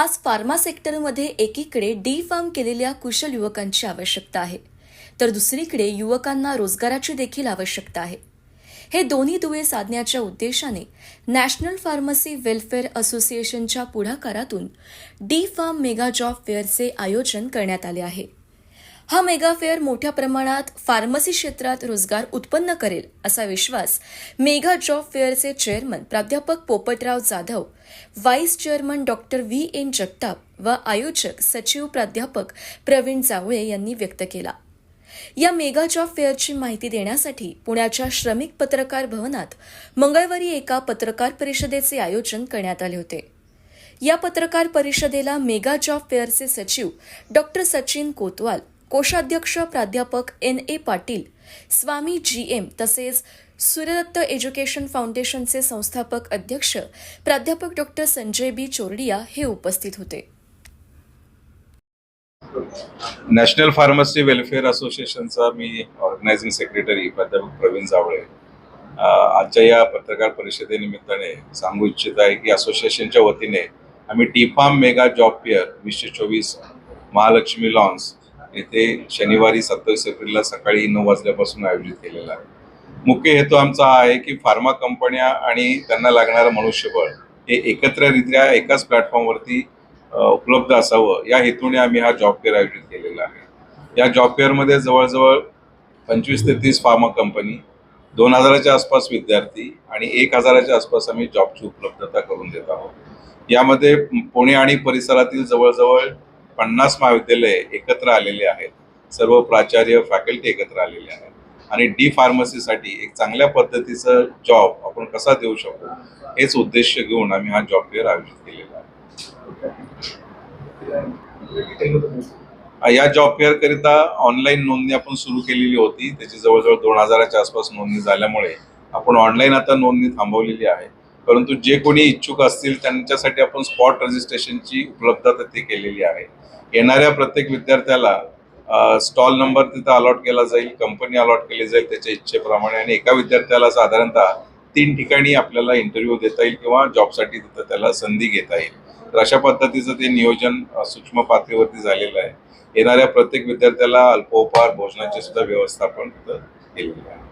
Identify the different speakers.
Speaker 1: आज फार्मा सेक्टरमध्ये एकीकडे डी फार्म केलेल्या कुशल युवकांची आवश्यकता आहे. तर दुसरीकडे युवकांना रोजगाराची देखील आवश्यकता आहे. हे दोन्ही दुवे साधण्याच्या उद्देशाने नॅशनल फार्मसी वेलफेअर असोसिएशनच्या पुढाकारातून डी फार्म मेगा जॉब फेअरचे आयोजन करण्यात आले आहे. हा मेगा फेअर मोठ्या प्रमाणात फार्मसी क्षेत्रात रोजगार उत्पन्न करेल असा विश्वास मेगा जॉब फेअरचे चेअरमन प्राध्यापक Popatrao Jadhav vice chairman doctor V N Jagtap व आयोजक सचिव प्राध्यापक प्रवीण जावळे यांनी व्यक्त केला. या मेगा जॉब फेअरची माहिती देण्यासाठी पुण्याच्या श्रमिक पत्रकार भवनात मंगळवारी एका पत्रकार परिषदेचे आयोजन करण्यात आले होते. या पत्रकार परिषदेला मेगा जॉब फेअरचे सचिव डॉक्टर सचिन कोतवाल कोषाध्यक्ष प्राध्यापक N A Patil Swami G M तसेच सूर्यदत्त एज्युकेशन फाउंडेशनचे संस्थापक अध्यक्ष प्राध्यापक डॉक्टर संजय बी. चोरडिया हे उपस्थित होते.
Speaker 2: नॅशनल फार्मसी वेलफेअर असोसिएशनचा मी ऑर्गनायझिंग सेक्रेटरी प्राध्यापक प्रवीण जावळे. आजच्या या पत्रकार परिषदेनिमित्ताने सांगू इच्छित आहे की असोसिएशनच्या वतीने आम्ही D Pharm mega job fair वीसशे चोवीस महालक्ष्मी लॉन्स येथे शनिवारी सत्तावीस एप्रिलला सकाळी नऊ वाजल्यापासून आयोजित केलेला आहे. मुख्य हेतू आमचा हा आहे की फार्मा कंपन्या आणि त्यांना लागणारं मनुष्यबळ हे एकत्ररित्या एकाच प्लॅटफॉर्मवरती उपलब्ध असावं या हेतूने आम्ही हा जॉब फेअर आयोजित केलेला आहे. या जॉब फेअरमध्ये जवळजवळ पंचवीस ते तीस फार्मा कंपनी दोन हजाराच्या आसपास विद्यार्थी आणि एक हजाराच्या आसपास आम्ही जॉबची उपलब्धता करून देत आहोत. यामध्ये पुणे आणि परिसरातील जवळजवळ पन्नास महाविद्यालये एकत्र आलेले आहेत. सर्व प्राचार्य फॅकल्टी एकत्र आलेले आहेत. आणि डी फार्मसीसाठी एक चांगल्या पद्धतीचं जॉब आपण कसा देऊ शकतो हेच उद्देश घेऊन आम्ही हा जॉब फेअर आयोजित केलेला आहे. या जॉब फेअर करिता ऑनलाईन नोंदणी आपण सुरू केलेली होती. त्याची जवळजवळ दोन हजाराच्या आसपास नोंदणी झाल्यामुळे आपण ऑनलाईन आता नोंदणी थांबवलेली आहे. परंतु जे कोणी इच्छुक असतील त्यांच्यासाठी आपण स्पॉट रजिस्ट्रेशनची उपलब्धता ते केलेली आहे. येणाऱ्या प्रत्येक विद्यार्थ्याला स्टॉल नंबर तिथं अलॉट केला जाईल कंपनी अलॉट केली जाईल त्याच्या इच्छेप्रमाणे आणि एका विद्यार्थ्याला साधारणतः तीन ठिकाणी आपल्याला इंटरव्ह्यू देता येईल किंवा जॉबसाठी तिथं त्याला संधी घेता येईल. तर अशा पद्धतीचं ते नियोजन सूक्ष्म पातळीवरती झालेलं आहे. येणाऱ्या प्रत्येक विद्यार्थ्याला अल्पोपहार भोजनाची सुद्धा व्यवस्थापन तिथं केलेली आहे.